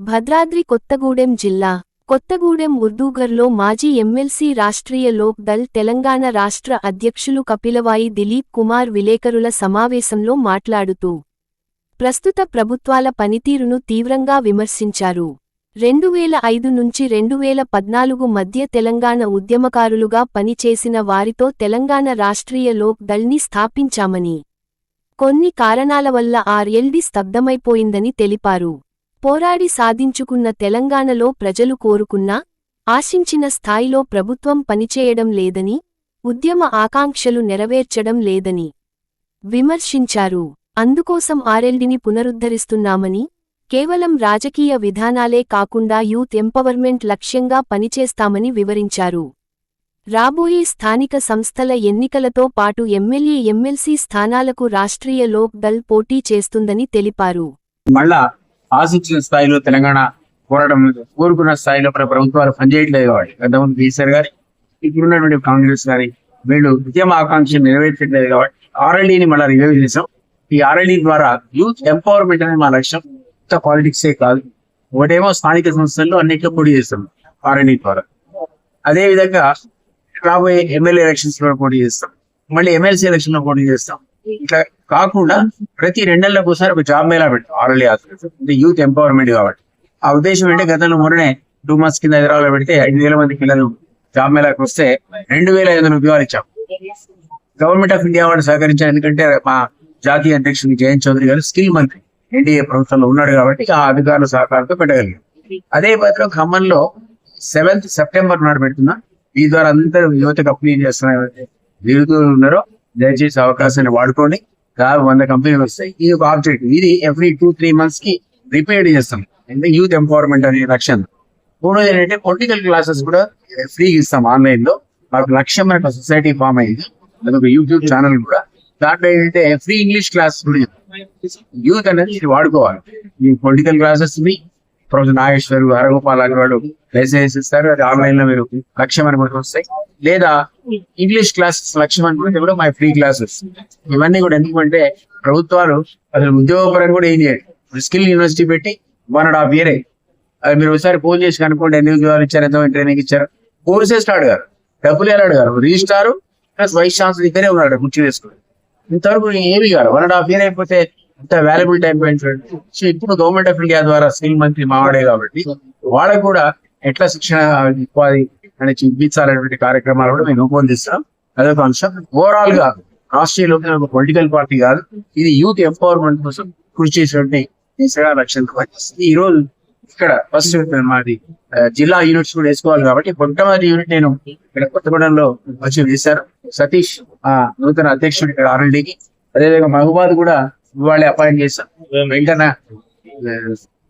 భద్రాద్రి కొత్తగూడెం జిల్లా కొత్తగూడెం ఉర్దూగర్లో మాజీ ఎమ్మెల్సీ రాష్ట్రీయ లోక్ దల్ తెలంగాణ రాష్ట్ర అధ్యక్షులు కపిలవాయి దిలీప్ కుమార్ విలేకరుల సమావేశంలో మాట్లాడుతూ ప్రస్తుత ప్రభుత్వాల పనితీరును తీవ్రంగా విమర్శించారు. రెండువేల ఐదు నుంచి రెండువేల పద్నాలుగు మధ్య తెలంగాణ ఉద్యమకారులుగా పనిచేసిన వారితో తెలంగాణ రాష్ట్రీయ లోక్ దల్ని స్థాపించామని కొన్ని కారణాల వల్ల ఆర్ఎల్డి స్తబ్దమైపోయిందని తెలిపారు. పోరాడి సాధించుకున్న తెలంగాణలో ప్రజలు కోరుకున్నా ఆశించిన స్థాయిలో ప్రభుత్వం పనిచేయడం లేదని ఉద్యమ ఆకాంక్షలు నెరవేర్చడం లేదని విమర్శించారు. అందుకోసం ఆర్ఎల్డిని పునరుద్ధరిస్తున్నామని కేవలం రాజకీయ విధానాలే కాకుండా యూత్ ఎంపవర్మెంట్ లక్ష్యంగా పనిచేస్తామని వివరించారు. రాబోయే స్థానిక సంస్థల ఎన్నికలతో పాటు ఎమ్మెల్యే ఎమ్మెల్సీ స్థానాలకు రాష్ట్రీయ లోక్ దల్ పోటీ చేస్తుందని తెలిపారు. మళ్ళా ఆశించిన స్థాయిలో తెలంగాణ పోరాటం కోరుకున్న స్థాయిలో మన ప్రభుత్వాలు పనిచేయట్లేదు కాబట్టి. గతంలో కేసీఆర్ గారి ఇప్పుడున్నటువంటి కాంగ్రెస్ గారి వీళ్ళు ఉద్యమ ఆకాంక్షలు నెరవేర్చట్లేదు కాబట్టి ఆర్ఎల్డీని మళ్ళీ రివ్యూ చేసాం ఈ ఆర్ఎల్డీ ద్వారా యూత్ ఎంపవర్మెంట్ అనేది మా లక్ష్యం. కొత్త పాలిటిక్సే కాదు. ఒకటేమో స్థానిక సంస్థల్లో అన్నిట్లో పోటీ చేస్తాం ఆర్ఎల్డీ ద్వారా. అదే విధంగా రాబోయే ఎమ్మెల్యే ఎలక్షన్స్లో పోటీ చేస్తాం. మళ్ళీ ఎమ్మెల్సీ ఎలక్షన్లో పోటీ చేస్తాం. ఇట్లా కాకుండా ప్రతి రెండేళ్ళకు ఒకసారి ఒక జాబ్ మేళా పెట్టాం ఆర్ఎల్ఏ అంటే యూత్ ఎంపవర్మెంట్ కాబట్టి. ఆ ఉద్దేశం ఏంటంటే గతంలో మొన్ననే టూ మంత్స్ కింద హైదరాబాద్ పెడితే ఐదు వేల మంది పిల్లలు జాబ్ మేళాకి వస్తే రెండు వేల ఐదు వందల ఉద్యోగాలు ఇచ్చాం. గవర్నమెంట్ ఆఫ్ ఇండియా వాళ్ళు సహకరించారు. ఎందుకంటే మా జాతీయ అధ్యక్షుడు జయంత్ చౌదరి గారు స్కిల్ మంత్రి ఎన్డీఏ ప్రభుత్వంలో ఉన్నాడు కాబట్టి ఆ అధికారుల సహకారంతో పెట్టగలిగాం. అదే పత్రం ఖమ్మంలో సెవెంత్ సెప్టెంబర్ నాడు పెడుతున్నా. ఈ ద్వారా అందరూ యువతకు అప్లై చేస్తున్నారు నిరుద్యోగులు ఉన్నారో దయచేసి అవకాశాన్ని వాడుకోండి. కాదు వంద కంపెనీలు వస్తాయి. ఇది ఒక ఆబ్జెక్ట్. ఇది ఎవ్రీ టూ త్రీ మంత్స్కి రిపేర్ చేస్తాం. అంటే యూత్ ఎంపవర్మెంట్ అనే లక్ష్యం. మూడోది ఏంటంటే పొలిటికల్ క్లాసెస్ కూడా ఫ్రీ ఇస్తాం ఆన్లైన్లో మాకు లక్ష్యం మనకు సొసైటీ ఫామ్ అయింది. అదొక యూట్యూబ్ ఛానల్ కూడా. దాంట్లో ఏంటంటే ఫ్రీ ఇంగ్లీష్ క్లాస్ కూడా యూత్ అనేది వాడుకోవాలి. Political classes professor Nageshwar Haragopal అని వాళ్ళు ఇస్తారు అది ఆన్లైన్లో మీరు లక్ష్యం అని వస్తాయి. లేదా ఇంగ్లీష్ క్లాసెస్ లక్ష్యం అనుకుంటే కూడా మై ఫ్రీ క్లాసెస్ ఇవన్నీ కూడా ఎందుకంటే ప్రభుత్వాలు అసలు ఉద్యోగపరంగా కూడా ఏం చేయాలి స్కిల్ యూనివర్సిటీ పెట్టి వన్ అండ్ హాఫ్ ఇయర్ అది మీరు ఒకసారి ఫోన్ చేసి కనుక్కోండి ఎన్ని ఉద్యోగాలు ఇచ్చారు ఎంత ట్రైనింగ్ ఇచ్చారు. కోర్సెస్ స్టార్ట్ గారు డబ్బులు ఎలా అడిగారు రిజిస్టార్. ప్లస్ వైస్ ఛాన్సలర్ ఇద్దరే ఉన్నాడు ముచ్చి వేసుకుని ఇంతవరకు ఏమి కాదు. వన్ అండ్ హాఫ్ ఇయర్ అయిపోతే అంత వాల్యుబుల్ టైం పెంచండి సో ఇప్పుడు గవర్నమెంట్ ఆఫ్ ఇండియా ద్వారా స్కిల్ మంత్రి మావాడే కాబట్టి వాళ్ళకు కూడా ఎట్లా శిక్షణ ఉపాధి అని చూపించాలనేటువంటి కార్యక్రమాలు కూడా మేము రూపొందిస్తాం. అదొక అంశం ఓవరాల్గా రాష్ట్రీయ ఒక పొలిటికల్ పార్టీ కాదు. ఇది యూత్ ఎంపవర్మెంట్ కోసం కృషి చేసినటువంటి దిశగా లక్ష్యం ఈ రోజు ఇక్కడ ఫస్ట్ మాది జిల్లా యూనిట్స్ కూడా వేసుకోవాలి కాబట్టి మొట్టమొదటి యూనిట్ నేను ఇక్కడ కొత్తగూడెంలో వచ్చి వేశారు సతీష్ ఆ నూతన అధ్యక్షుడు ఇక్కడ ఆర్ఎల్డీకి అదేవిధంగా మహబాద్ కూడా ఇవాళ అపాయింట్ చేశాం వెంకన్న.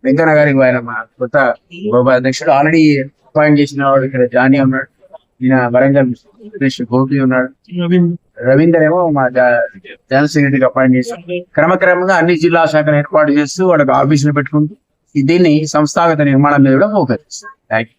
వెంకన్న గారికి ఆయన మా కొత్త అధ్యక్షుడు. ఆల్రెడీ అపాయింట్ చేసిన వాడు ఇక్కడ జానీ ఉన్నాడు. ఈయన వరంగల్ గోపి ఉన్నాడు. రవీందర్. ఏమో మా జనరల్ సెక్రటరీకి అపాయింట్ చేశాం క్రమక్రమంగా అన్ని జిల్లా శాఖలు ఏర్పాటు చేస్తూ వాళ్ళకి ఆఫీసులు పెట్టుకుంటూ దీన్ని సంస్థాగత నిర్మాణం మీద కూడా ఫోకస్ చేస్తాం థ్యాంక్ యూ